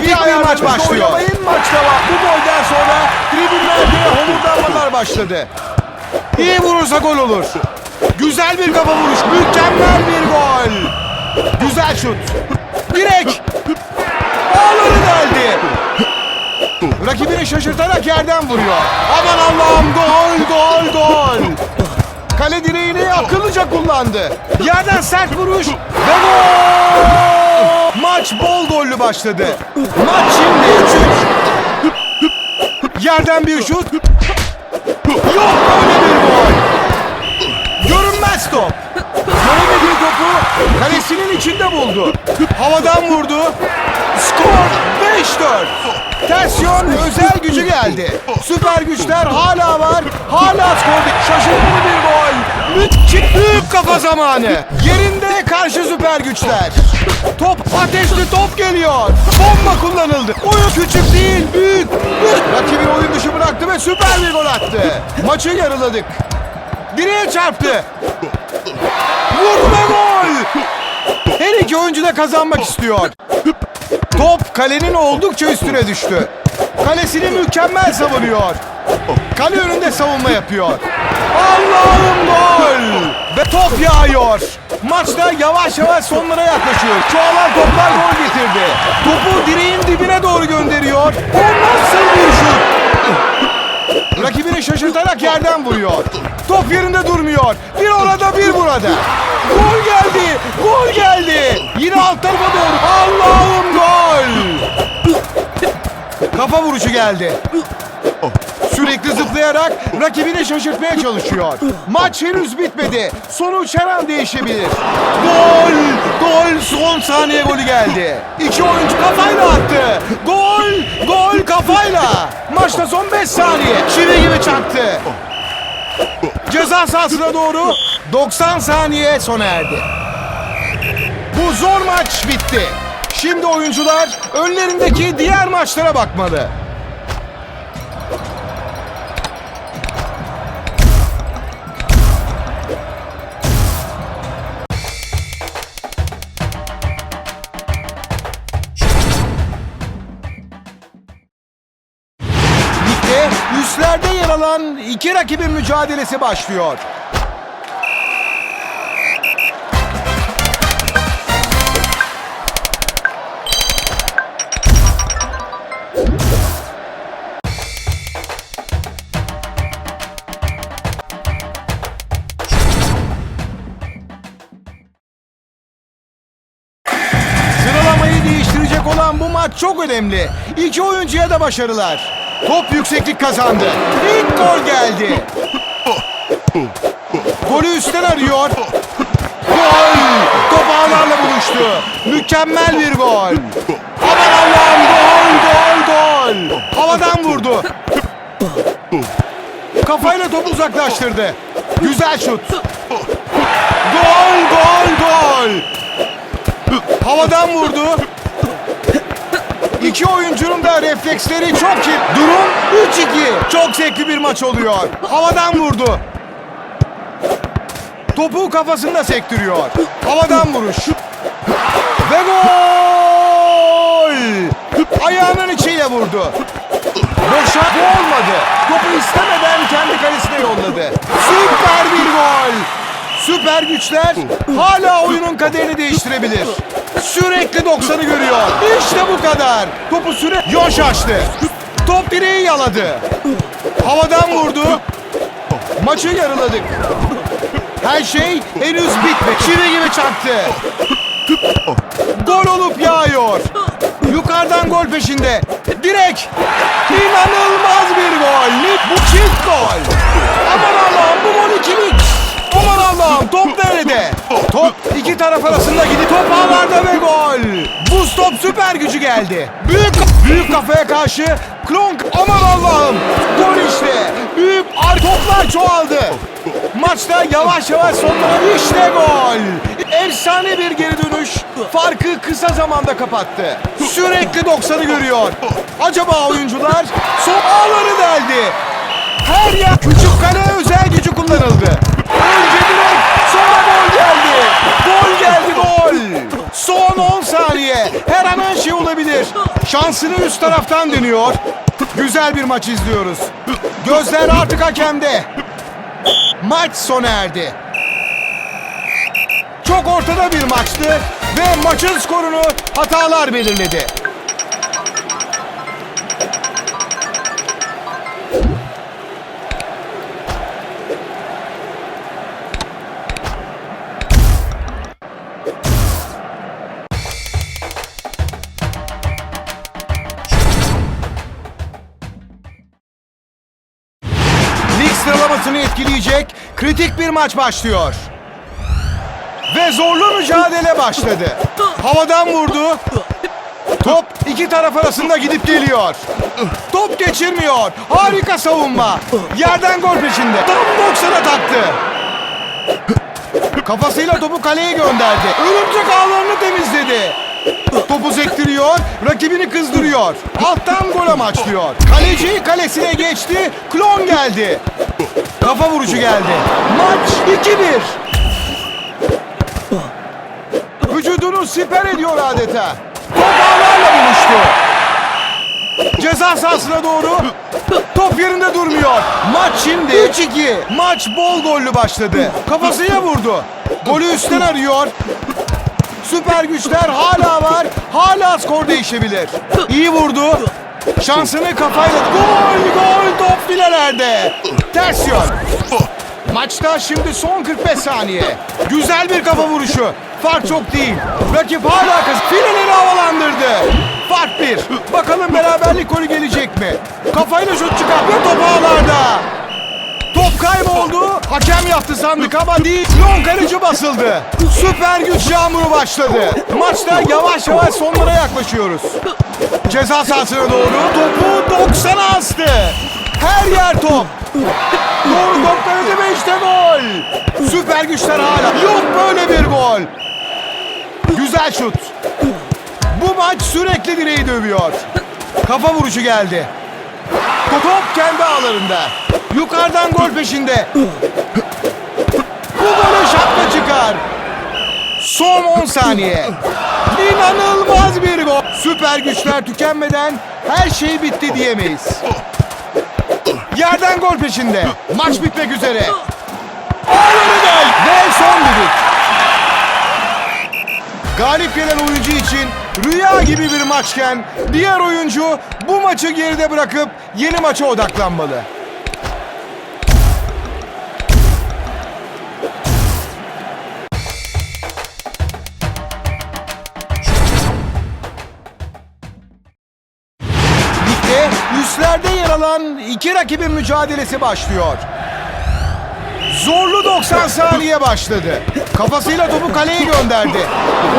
Kritik bir maç başlıyor. Oynamayın maçta var. Bu golden sonra tribünlerde homurdanmalar başladı. İyi vurursa gol olur. Güzel bir kafa vuruş. Mükemmel bir gol. Güzel şut. Direk. Ağları deldi. Rakibini şaşırtarak yerden vuruyor. Aman Allah'ım gol gol gol. Kale direğini akıllıca kullandı. Yerden sert vuruş ve gol. Maç bol gollü başladı. Maç şimdi 3 Yerden bir şut. Yok böyle bir gol. Görünmez top. Göremediği topu kalesinin içinde buldu. Havadan vurdu. Skor 5-4. Ters yön özel gücü geldi. Süper güçler hala var. Hala skor. Şaşırtıcı bir gol. Büyük kafa zamanı. Yerinde karşı süper güçler. Top ateşli top geliyor. Bomba kullanıldı. Oyun küçük değil büyük. Rakibi oyun dışı bıraktı ve süper bir gol attı. Maçı yarıladık. Direğe çarptı. Ve gol. Her iki oyuncu da kazanmak istiyor. Top kalenin oldukça üstüne düştü. Kalesini mükemmel savunuyor. Kale önünde savunma yapıyor. Allah'ım gol! Ve top yağıyor. Maçta yavaş yavaş sonlara yaklaşıyor. Çoğalan toplar gol getirdi. Topu direğin dibine doğru gönderiyor. O nasıl bir şut? Rakibini şaşırtarak yerden vuruyor. Top yerinde durmuyor. Bir orada bir burada. Gol geldi. Gol geldi. Yine alt tarafa doğru. Allah'ım gol. Kafa vuruşu geldi. Sürekli zıplayarak rakibini şaşırtmaya çalışıyor. Maç henüz bitmedi. Sonuç her an değişebilir. Gol! Gol! Son saniye golü geldi. İki oyuncu kafayla attı. Gol! Gol kafayla. Maçta son 5 saniye. Çivi gibi çaktı. Ceza sahasına doğru 90 saniye sona erdi. Bu zor maç bitti. Şimdi oyuncular önlerindeki diğer maçlara bakmalı. İki rakibin mücadelesi başlıyor. Sıralamayı değiştirecek olan bu maç çok önemli. İki oyuncuya da başarılar. Top yükseklik kazandı. İlk gol geldi. Golü üstten arıyor. Gol! Top ağlarla buluştu. Mükemmel bir gol. Aman Allah'ım gol gol gol. Havadan vurdu. Kafayla topu uzaklaştırdı. Güzel şut. Gol gol gol. Havadan vurdu. İki oyuncunun da refleksleri çok iyi. Durum 3-2. Çok zevkli bir maç oluyor. Havadan vurdu. Topu kafasında sektiriyor. Havadan vuruş. Ve gol! Ayağının içiyle vurdu. Boşa olmadı. Topu istemeden kendi kalesine yolladı. Süper bir gol. Süper güçler hala oyunun kaderini değiştirebilir. Sürekli 90'ı görüyor. İşte bu kadar. Topu süre yoş açtı. Top direği yaladı. Havadan vurdu. Maçı yarıladık. Her şey henüz bitmedi. Çivi gibi çaktı. Gol olup yağıyor. Yukarıdan gol peşinde. Direk. İnanılmaz taraf arasında gidip top ağlarda ve gol. Buz top süper gücü geldi. Büyük büyük kafaya karşı Klonk aman Allah'ım. Gol işte. Büyük ar çoğaldı. Maçta yavaş yavaş sonlanıyor. İşte gol. Efsane bir geri dönüş. Farkı kısa zamanda kapattı. Sürekli 90'ı görüyor. Acaba oyuncular son ağları deldi. Her yer küçük kale özel gücü kullanıldı. Önce direkt sonra gol geldi. Gol geldi gol. Son 10 saniye. Her an her şey olabilir. Şansını üst taraftan deniyor. Güzel bir maç izliyoruz. Gözler artık hakemde. Maç sona erdi. Çok ortada bir maçtı ve maçın skorunu hatalar belirledi. Bir maç başlıyor. Ve zorlu mücadele başladı. Havadan vurdu. Top iki taraf arasında gidip geliyor. Top geçirmiyor. Harika savunma. Yerden gol peşinde. Tam 90'a taktı. Kafasıyla topu kaleye gönderdi. Örümcek ağlarını temizledi. Topu sektiriyor, rakibini kızdırıyor. Alttan gol amaçlıyor. Kaleci kalesine geçti, klon geldi. Kafa vuruşu geldi. Maç 2-1. Vücudunu siper ediyor adeta. Top ağlarla buluştu. Ceza sahasına doğru. Top yerinde durmuyor. Maç şimdi 3-2. Maç bol gollü başladı. Kafasıyla vurdu. Golü üstten arıyor. Süper güçler hala var. Hala skor değişebilir. İyi vurdu. Şansını kafayla... Gol gol top filelerde. Ters yön. Maçta şimdi son 45 saniye. Güzel bir kafa vuruşu. Fark çok değil. Rakip hala kız. Fileleri havalandırdı. Fark bir. Bakalım beraberlik golü gelecek mi? Kafayla şut çıkarttı. Top ağlarda. Top kayboldu. Hakem yaptı sandık ama değil. Long kaleci basıldı. Süper güç yağmuru başladı. Maçta yavaş yavaş sonlara yaklaşıyoruz. Ceza sahasına doğru topu 90'a astı. Her yer top. Doğru top kaleci ve işte gol. Süper güçler hala. Yok böyle bir gol. Güzel şut. Bu maç sürekli direği dövüyor. Kafa vuruşu geldi. Top kendi ağlarında. Yukarıdan gol peşinde. Bu golü şapka çıkar. Son 10 saniye. İnanılmaz bir gol. Süper güçler tükenmeden her şey bitti diyemeyiz. Yerden gol peşinde. Maç bitmek üzere. Ağları. Ve son düdük. Galip gelen oyuncu için rüya gibi bir maçken diğer oyuncu bu maçı geride bırakıp yeni maça odaklanmalı. Ligde üstlerde yer alan iki rakibin mücadelesi başlıyor. Zorlu 90 saniye başladı. Kafasıyla topu kaleye gönderdi.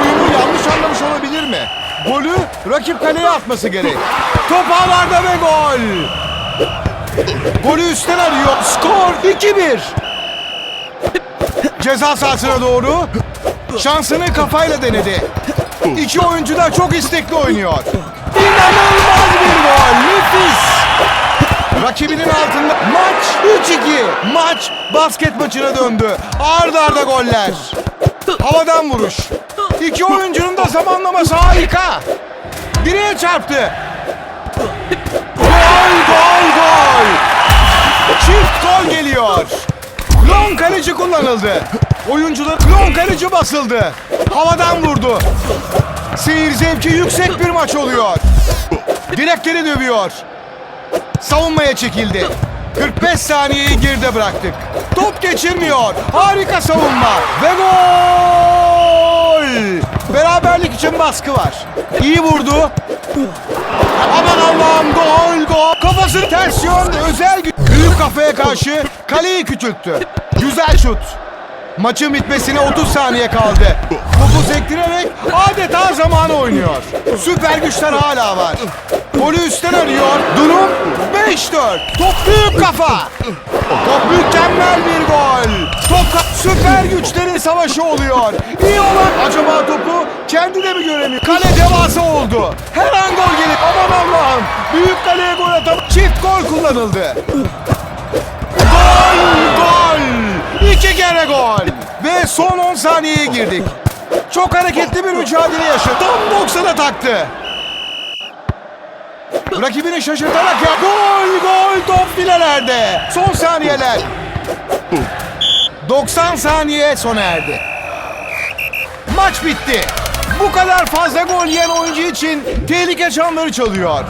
Oyunu yanlış anlamış olabilir mi? Golü rakip kaleye atması gerek. Top ağlarda ve gol. Golü üstten arıyor. Skor 2-1. Ceza sahasına doğru. Şansını kafayla denedi. İki oyuncu da çok istekli oynuyor. İnanılmaz bir gol. Nefis. Rakibinin altında maç 3-2. Maç basket maçına döndü. Arda arda goller. Havadan vuruş. İki oyuncunun da zamanlaması harika. Direğe çarptı. Gol gol gol. Çift gol geliyor. Klon kaleci kullanıldı. Oyuncular klon kaleci basıldı. Havadan vurdu. Seyir zevki yüksek bir maç oluyor. Direkleri dövüyor. Savunmaya çekildi. 45 saniyeyi geride bıraktık. Top geçirmiyor. Harika savunma. Ve gol! Beraberlik için baskı var. İyi vurdu. Aman Allah'ım gol gol. Kafası ters yön özel Büyük kafaya karşı kaleyi küçülttü. Güzel şut. Maçın bitmesine 30 saniye kaldı. Topu sektirerek adeta zamanı oynuyor. Süper güçler hala var. Golü üstten arıyor. Durum 5-4. Top büyük kafa. Top mükemmel bir gol. Top süper güçlerin savaşı oluyor. İyi olan acaba topu kendi de mi göremiyor? Kale devasa oldu. Her an gol gelir. Aman Allah'ım. Büyük kaleye gol atan çift gol kullanıldı. Gol! Gol! İki kere gol! Ve son 10 saniyeye girdik. Çok hareketli bir mücadele yaşadı. Tam 90'a taktı. Rakibini şaşırtarak ya gol gol top filelerde. Son saniyeler. 90 saniye sona erdi. Maç bitti. Bu kadar fazla gol yiyen oyuncu için tehlike çanları çalıyor.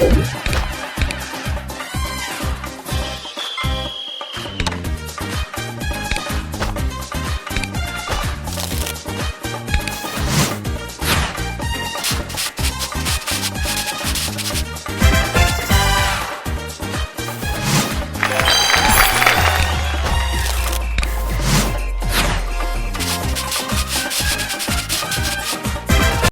Yeah.